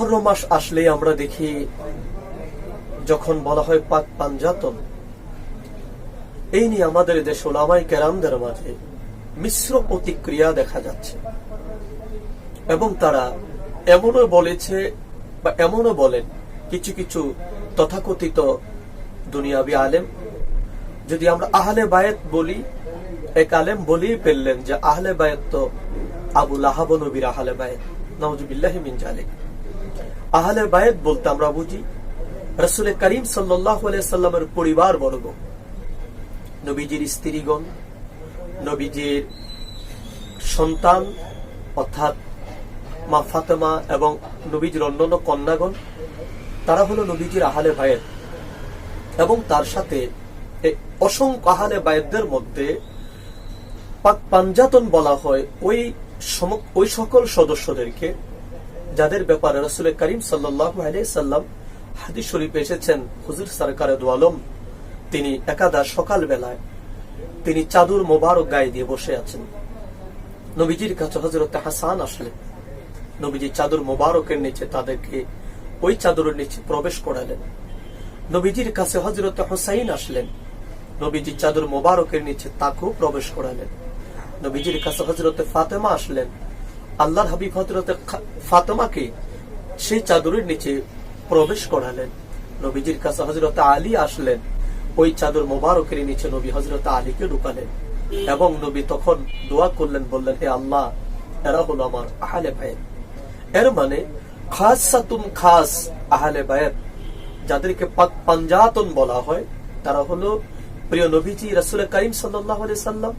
মহরম মাস আসলে আমরা দেখি যখন বলা হয় পাক পাঞ্জাতন, এই নিয়ে আমাদের দেশ ওলামাই কেরামদের মাঝে মিশ্র প্রতিক্রিয়া দেখা যাচ্ছে। এবং তারা এমনও বলেছে বা এমনও বলেন, কিছু কিছু তথাকথিত দুনিয়াবি আলেম, যদি আমরা আহলে বায়েত বলি, এক আলেম বলেই ফেললেন যে আহলে বায়েত তো আবু লাহাব নবীর আহলে বায়েত নওয়াজুবিল্লাহ মিন আহলে বায়েত বলতে আমরা বুঝি রসুল করিম সাল্লাহ সাল্লামের পরিবার বর্গ নবীজির স্ত্রীগণ, নবীজির সন্তান, অর্থাৎ মা ফাতেমা এবং নবীজির অন্যান্য কন্যাগণ, তারা হলো নবীজির আহলে বায়েত। এবং তার সাথে অসংখ্য আহলে বায়েতদের মধ্যে পাক পাঞ্জাতন বলা হয় ওই ওই সকল সদস্যদেরকে যাদের ব্যাপারে রসুল করিম সাল্লাম হাদিস শরীফ এসেছেন, হুজুর সরকার তিনি একাদশ সকাল বেলায় তিনি চাদুর মোবারক গায়ে দিয়ে বসে আছেন। নবীজির কাছে হজরত হাসান আসলেন নবীজি চাদর মোবারকের নিচে তাদেরকে ওই চাদরের নিচে প্রবেশ করালেন। নবীজির কাছে হজরত হোসাইন আসলেন। নবীজি চাদর মোবারকের নিচে তাকেও প্রবেশ করালেন। নবীজির কাছে হজরত ফাতেমা আসলেন। আল্লাহর হাবিব হজরত ফাতেমাকে সেই চাদরের নিচে প্রবেশ করালেন। নবীজির কাছে হজরত আলী আসলেন। ওই চাদর মোবারকের নিচে নবী হজরত আলীকে ঢুকালেন এবং নবী তখন দোয়া করলেন, বললেন, হে আল্লাহ, এরা হলো আমার আহলে ভাইয়ের এর মানে খাস সাতুন খাস আহলে বায়েত যাদেরকে পাঞ্জাতন বলা হয়, তারা হলো প্রিয় নবীজি রসুল করিম সাল্লাহ সাল্লাম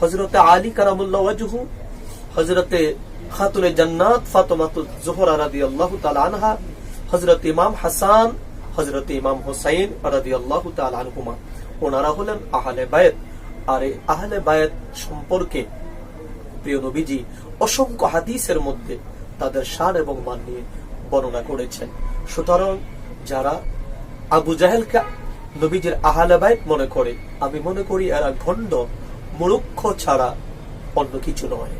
হজরতে আলী কারামুল্লাহ হজরতে খাতুনে জান্নাত ফাতেমাতুল জোহরা রাদিয়াল্লাহু তাআলা আনহা হজরত ইমাম হাসান হজরত ইমাম হুসাইন রাদিয়াল্লাহু তাআলা আনহুমা। ওনারা হলেন আহলে বায়েত আর এই আহলে বায়েত সম্পর্কে প্রিয় নবীজি অসংখ্য হাদিসের মধ্যে তাদের সার এবং মান নিয়ে বর্ণনা করেছেন। সুতরাং যারা আবু জাহেলকে নবীজির আহলে বাইত মনে করে, আমি মনে করি এরা ভণ্ড মূর্খ ছাড়া অন্য কিছু নয়।